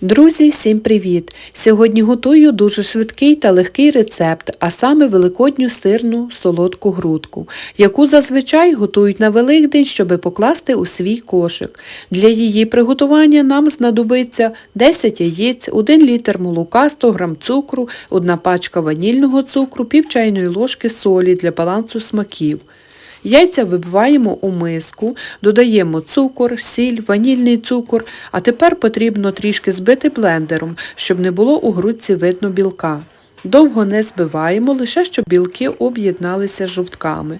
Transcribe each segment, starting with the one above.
Друзі, всім привіт! Сьогодні готую дуже швидкий та легкий рецепт, а саме великодню сирну солодку грудку, яку зазвичай готують на Великдень, щоб покласти у свій кошик. Для її приготування нам знадобиться 10 яєць, 1 літр молока, 100 г цукру, 1 пачка ванільного цукру, пів чайної ложки солі для балансу смаків. Яйця вибиваємо у миску, додаємо цукор, сіль, ванільний цукор, а тепер потрібно трішки збити блендером, щоб не було у грудці видно білка. Довго не збиваємо, лише щоб білки об'єдналися з жовтками.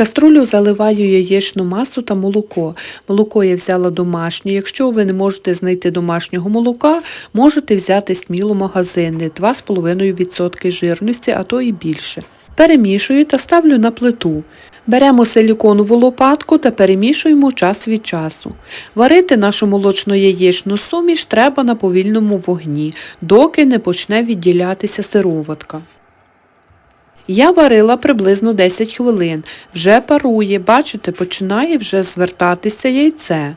Каструлю заливаю яєчну масу та молоко. Молоко я взяла домашнє. Якщо ви не можете знайти домашнього молока, можете взяти сміло магазинне 2,5% жирності, а то і більше. Перемішую та ставлю на плиту. Беремо силіконову лопатку та перемішуємо час від часу. Варити нашу молочно-яєчну суміш треба на повільному вогні, доки не почне відділятися сироватка. Я варила приблизно 10 хвилин. Вже парує, бачите, починає вже звертатися яйце.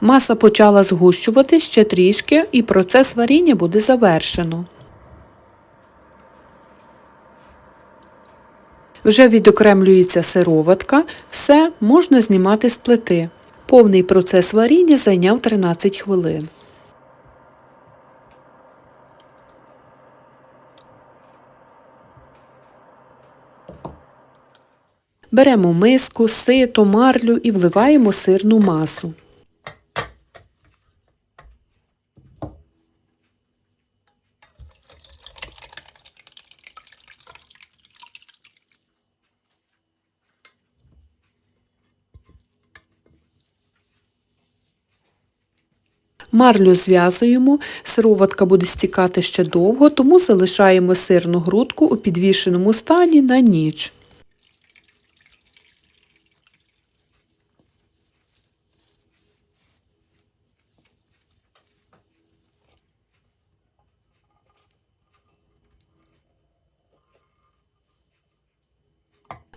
Маса почала згущувати ще трішки і процес варіння буде завершено. Вже відокремлюється сироватка, все можна знімати з плити. Повний процес варіння зайняв 13 хвилин. Беремо миску, сито, марлю і вливаємо сирну масу. Марлю зв'язуємо, сироватка буде стікати ще довго, тому залишаємо сирну грудку у підвішеному стані на ніч.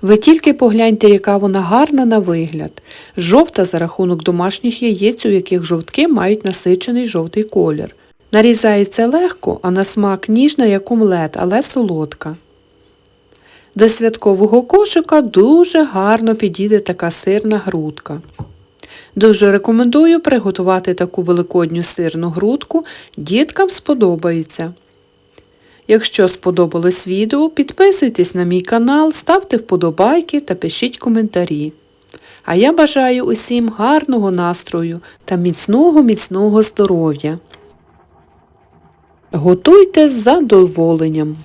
Ви тільки погляньте, яка вона гарна на вигляд. Жовта за рахунок домашніх яєць, у яких жовтки мають насичений жовтий колір. Нарізається легко, а на смак ніжна, як омлет, але солодка. До святкового кошика дуже гарно підійде така сирна грудка. Дуже рекомендую приготувати таку великодню сирну грудку, діткам сподобається. Якщо сподобалось відео, підписуйтесь на мій канал, ставте вподобайки та пишіть коментарі. А я бажаю усім гарного настрою та міцного міцного здоров'я. Готуйте з задоволенням!